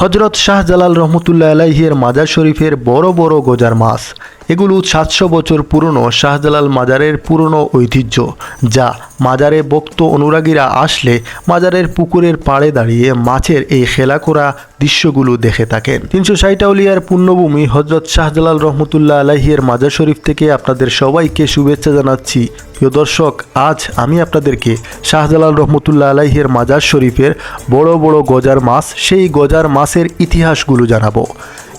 হজরত শাহজালাল রহমতুল্লাহ আলাইহের মাজার শরীফের বড় বড় গোজার মাছ। এগুলো সাতশো বছর পুরনো শাহজালাল মাজারের পুরনো ঐতিহ্য, যা মাজারে ভক্ত অনুরাগীরা আসলে মাজারের পুকুরের পাড়ে দাঁড়িয়ে মাছের এই খেলা করা দৃশ্যগুলো দেখে থাকেন। তিনশো ষাটাউলিয়ার পুণ্যভূমি হজরত শাহজালাল রহমতুল্লাহ আলাইহের মাজার শরীফ থেকে আপনাদের সবাইকে শুভেচ্ছা জানাচ্ছি। প্রিয় দর্শক, আজ আমি আপনাদেরকে শাহজালাল রহমতুল্লাহ আলাইহের মাজার শরীফের বড় বড় গজার মাছ, সেই গজার মাছের ইতিহাসগুলো জানাব।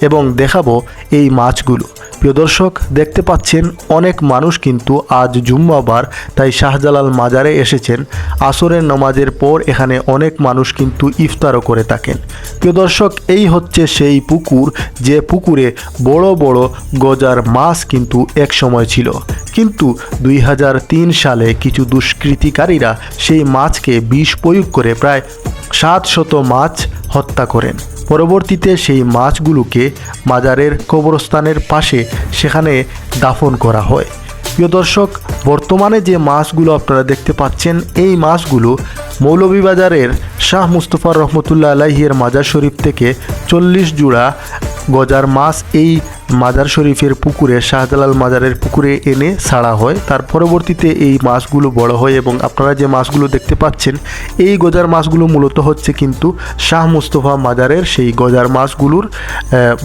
এবং দেখাবো এই মাছগুলো। প্রিয় দর্শক, দেখতে পাচ্ছেন অনেক মানুষ কিন্তু আজ জুম্মাবার, তাই শাহজালাল মাজারে এসেছেন। আসরের নমাজের পর এখানে অনেক মানুষ কিন্তু ইফতারও করে থাকেন। প্রিয় দর্শক, এই হচ্ছে সেই পুকুর, যে পুকুরে বড় বড় গজার মাছ কিন্তু এক সময় ছিল। কিন্তু দুই হাজার তিন সালে কিছু দুষ্কৃতিকারীরা সেই মাছকে বিষ প্রয়োগ করে প্রায় সাত শত মাছ হত্যা করেন। পরবর্তীতে সেই মাছগুলোকে মাজারের কবরস্থানের পাশে সেখানে দাফন করা হয়। প্রিয় দর্শক, বর্তমানে যে মাছগুলো আপনারা দেখতে পাচ্ছেন, এই মাছগুলো মৌলভীবাজারের শাহ মুস্তফা রহমতুল্লাহ আলাহিয়ের মাজার শরীফ থেকে চল্লিশ জোড়া গজার মাছ এই মাজার শরীফের পুকুরে, শাহজালাল মাজারের পুকুরে এনে ছাড়া হয়। তার পরবর্তীতে এই মাছগুলো বড় হয় এবং আপনারা যে মাছগুলো দেখতে পাচ্ছেন, এই গজার মাছগুলো মূলত হচ্ছে কিন্তু শাহ মুস্তফা মাজারের সেই গজার মাছগুলোর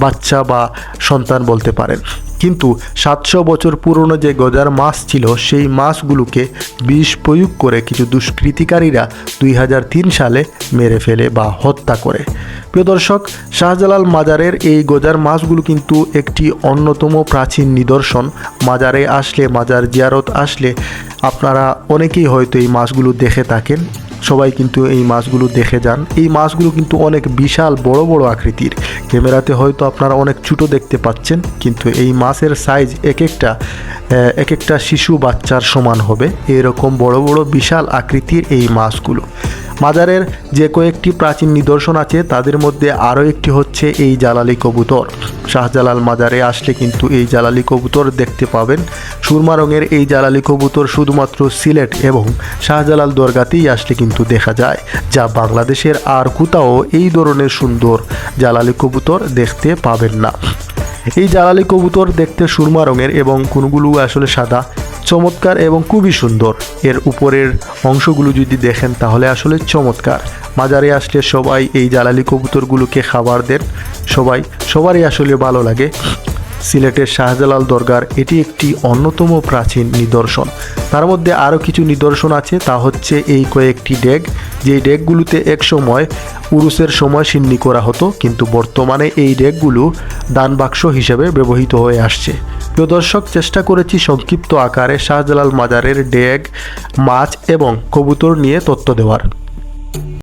বাচ্চা বা সন্তান বলতে পারেন। কিন্তু সাতশো বছর পুরনো যে গজার মাছ ছিল, সেই মাছগুলোকে বিষ প্রয়োগ করে কিছু দুষ্কৃতিকারীরা দুই হাজার তিন সালে মেরে ফেলে বা হত্যা করে। প্রিয় দর্শক, শাহজালাল মাজারের এই গজার মাছগুলো কিন্তু একটি অন্যতম প্রাচীন নিদর্শন। মাজারে আসলে, মাজার জিয়ারত আসলে আপনারা অনেকেই হয়তো এই মাছগুলো দেখে থাকেন। সবাই কিন্তু এই মাছগুলো দেখে যান। এই মাছগুলো কিন্তু অনেক বিশাল, বড় বড় আকৃতির। ক্যামেরাতে হয়তো আপনারা অনেক ছোটো দেখতে পাচ্ছেন, কিন্তু এই মাছের সাইজ এক একটা এক একটা শিশু বাচ্চার সমান হবে। এরকম বড় বড় বিশাল আকৃতির এই মাছগুলো। মাজারের যে কয়েকটি প্রাচীন নিদর্শন আছে, তাদের মধ্যে আরও একটি হচ্ছে এই জালালি কবুতর। শাহজালাল মাজারে আসলে কিন্তু এই জালালি কবুতর দেখতে পাবেন। সুরমা রঙের এই জালালি কবুতর শুধুমাত্র সিলেট এবং শাহজালাল দরগাতেই আসলে কিন্তু দেখা যায়, যা বাংলাদেশের আর কোথাও এই ধরনের সুন্দর জালালি কবুতর দেখতে পাবেন না। এই জালালি কবুতর দেখতে সুরমা রঙের এবং কোনগুলো আসলে সাদা। চমৎকার এবং খুবই সুন্দর। এর উপরের অংশগুলো যদি দেখেন তাহলে আসলে চমৎকার। মাজারে আসলে সবাই এই জ্বালালি কবুতরগুলোকে খাবার দেন। সবাই, সবারই আসলে ভালো লাগে। সিলেটের শাহজালাল দরগার এটি একটি অন্যতম প্রাচীন নিদর্শন। তার মধ্যে আরও কিছু নিদর্শন আছে, তা হচ্ছে এই কয়েকটি ডেগ যেই ডেকগুলোতে এক সময় উরুসের সময় সিন্নি করা হতো, কিন্তু বর্তমানে এই ডেকগুলো দান বাক্স হিসেবে ব্যবহৃত হয়ে আসছে। প্রিয় দর্শক, চেষ্টা করেছি সংক্ষিপ্ত আকারে শাহজালাল মাজারের ডেগ মাছ এবং কবুতর নিয়ে তথ্য দেওয়ার।